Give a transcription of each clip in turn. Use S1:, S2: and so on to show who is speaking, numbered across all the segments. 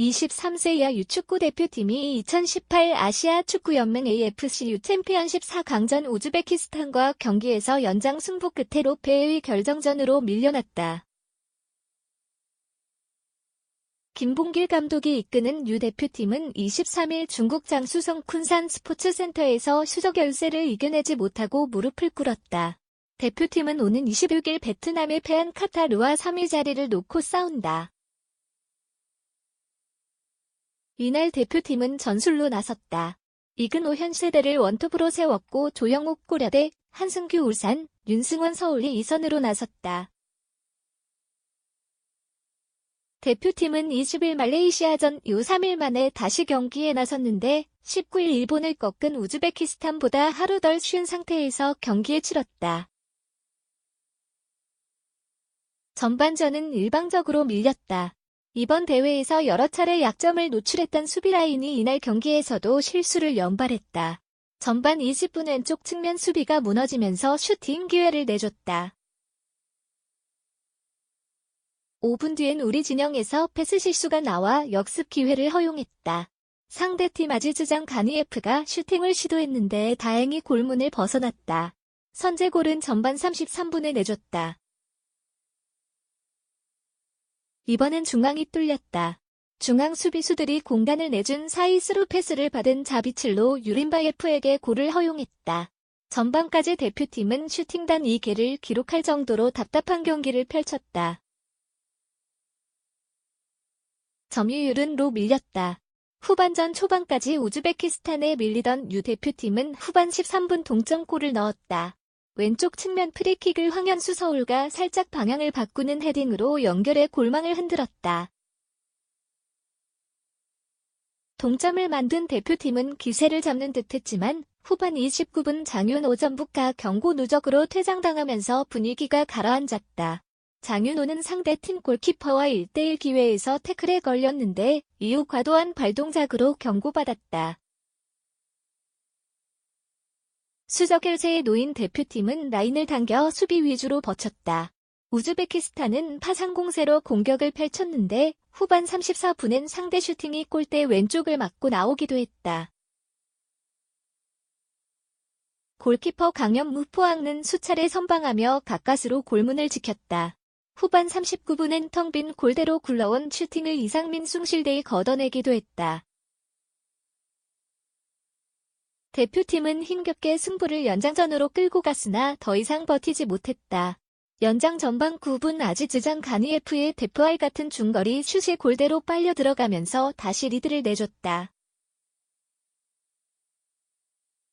S1: 23세 이하 유축구 대표팀이 2018 아시아 축구연맹 AFC 챔피언십 4강전 우즈베키스탄과 경기에서 연장 승부 끝에 로페의 결정전으로 밀려났다. 김봉길 감독이 이끄는 유 대표팀은 23일 중국 장수성 쿤산 스포츠센터에서 수적 열세를 이겨내지 못하고 무릎을 꿇었다. 대표팀은 오는 26일 베트남에 패한 카타르와 3위 자리를 놓고 싸운다. 이날 대표팀은 전술로 나섰다. 이근호 현세대를 원톱으로 세웠고 조영욱 고려대, 한승규 울산, 윤승원 서울이 이선으로 나섰다. 대표팀은 20일 말레이시아전 이후 3일 만에 다시 경기에 나섰는데 19일 일본을 꺾은 우즈베키스탄보다 하루 덜 쉬운 상태에서 경기에 치렀다. 전반전은 일방적으로 밀렸다. 이번 대회에서 여러 차례 약점을 노출했던 수비 라인이 이날 경기에서도 실수를 연발했다. 전반 20분 왼쪽 측면 수비가 무너지면서 슈팅 기회를 내줬다. 5분 뒤엔 우리 진영에서 패스 실수가 나와 역습 기회를 허용했다. 상대팀 아지즈장 가니에프가 슈팅을 시도했는데 다행히 골문을 벗어났다. 선제골은 전반 33분에 내줬다. 이번엔 중앙이 뚫렸다. 중앙 수비수들이 공간을 내준 사이 스루 패스를 받은 자비칠로 유린바예프에게 골을 허용했다. 전반까지 대표팀은 슈팅단 2개를 기록할 정도로 답답한 경기를 펼쳤다. 점유율은 로 밀렸다. 후반전 초반까지 우즈베키스탄에 밀리던 유 대표팀은 후반 13분 동점골을 넣었다. 왼쪽 측면 프리킥을 황현수 서울가 살짝 방향을 바꾸는 헤딩으로 연결해 골망을 흔들었다. 동점을 만든 대표팀은 기세를 잡는 듯했지만 후반 29분 장윤 오전북가 경고 누적으로 퇴장당하면서 분위기가 가라앉았다. 장윤호는 상대 팀 골키퍼와 1대1 기회에서 태클에 걸렸는데 이후 과도한 발동작으로 경고받았다. 수적열세에 놓인 대표팀은 라인을 당겨 수비 위주로 버텼다. 우즈베키스탄은 파상 공세로 공격을 펼쳤는데 후반 34분엔 상대 슈팅이 골대 왼쪽을 맞고 나오기도 했다. 골키퍼 강연 무포항는 수차례 선방하며 가까스로 골문을 지켰다. 후반 39분엔 텅 빈 골대로 굴러온 슈팅을 이상민 숭실대에 걷어내기도 했다. 대표팀은 힘겹게 승부를 연장전으로 끌고 갔으나 더 이상 버티지 못했다. 연장 전반 9분 아지즈장 가니에프의 대포알 같은 중거리 슛이 골대로 빨려 들어가면서 다시 리드를 내줬다.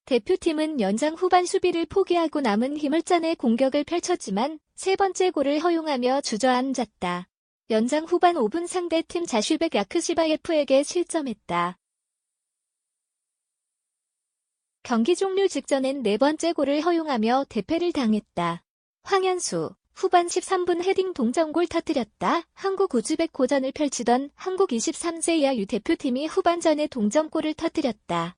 S1: 대표팀은 연장 후반 수비를 포기하고 남은 힘을 짜내 공격을 펼쳤지만 세 번째 골을 허용하며 주저앉았다. 연장 후반 5분 상대팀 자슈백 야크시바예프에게 실점했다. 경기 종료 직전엔 네 번째 골을 허용하며 대패를 당했다. 황현수, 후반 13분 헤딩 동점골 터뜨렸다. 한국 우즈벡 고전을 펼치던 한국 23세 이하 유 대표팀이 후반전에 동점골을 터뜨렸다.